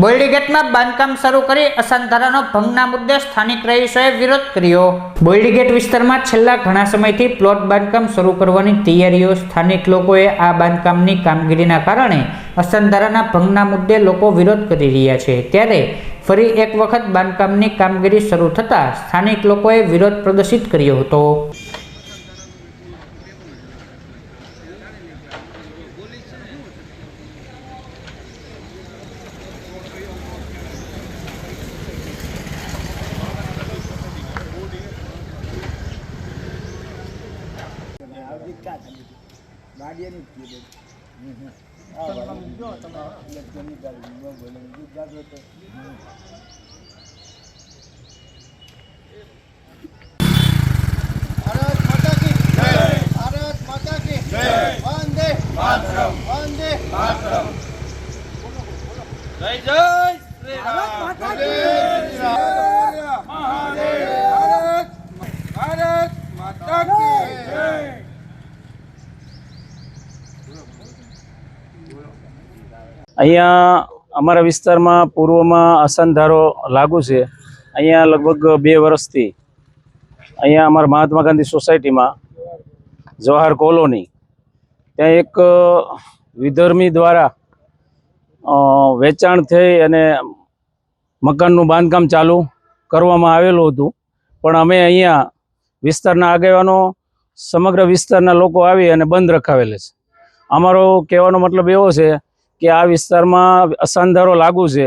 બોયડી ગેટમાં બાંધકામ શરૂ કરી અસાધારાનો ભંગના મુદ્દે સ્થાનિક રહીશોએ વિરોધ કર્યો. બોયડી ગેટ વિસ્તારમાં છેલ્લા ઘણા સમયથી પ્લોટ બાંધકામ શરૂ કરવાની તૈયારીઓ સ્થાનિક લોકોએ આ બાંધકામની કામગીરીના કારણે અસાધારાના ભંગના મુદ્દે લોકો વિરોધ કરી રહ્યા છે. ત્યારે ફરી એક વખત બાંધકામની કામગીરી શરૂ થતાં સ્થાનિક લોકોએ વિરોધ પ્રદર્શિત કર્યો હતો. ભારત માતા કી જય. ભારત માતા કી જય. વંદે માતરમ. વંદે જય જય શ્રી રામ. અહીંયા અમારા વિસ્તારમાં પૂર્વમાં અસનધારો લાગુ છે. અહીંયા લગભગ બે વર્ષથી અહીંયા અમારા મહાત્મા ગાંધી સોસાયટીમાં જવાહર કોલોની, ત્યાં એક વિધર્મી દ્વારા વેચાણ થઈ અને મકાનનું બાંધકામ ચાલુ કરવામાં આવેલું હતું. પણ અમે અહીંયા વિસ્તારના આગેવાનો, સમગ્ર વિસ્તારના લોકો આવી અને બંધ રખાવેલ છે. અમારો કહેવાનો મતલબ એવો છે કે આ વિસ્તારમાં અસાંધારો લાગુ છે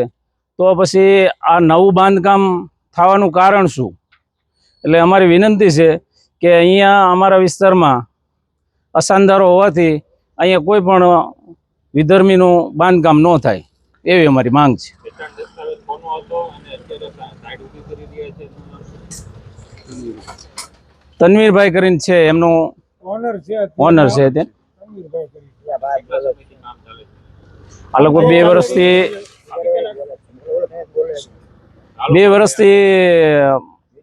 તો પછી આ નવું બાંધકામ થવાનું કારણ શું? એટલે અમારી વિનંતી છે કે અહીંયા અમારા વિસ્તારમાં અસાંધારો હોવાથી અહીંયા કોઈ પણ વિધર્મીનું બાંધકામ ન થાય એવી અમારી માંગ છે. તનવીરભાઈ કરીને છે એમનું ઓનર છે ઓનર છે તે. આ લોકો બે વર્ષથી બે વર્ષથી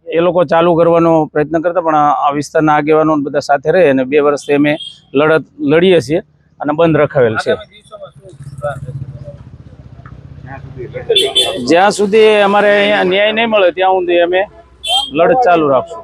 એ લોકો ચાલુ કરવાનો પ્રયત્ન કરતા, પણ આ વિસ્તારના આગેવાનો બધા સાથે રહે અને બે વર્ષથી અમે લડત, લડીએ છીએ અને બંધ રખાવેલ છે. જ્યાં સુધી અમારે અહીંયા ન્યાય નહીં મળે, ત્યાં સુધી અમે લડત ચાલુ રાખશું.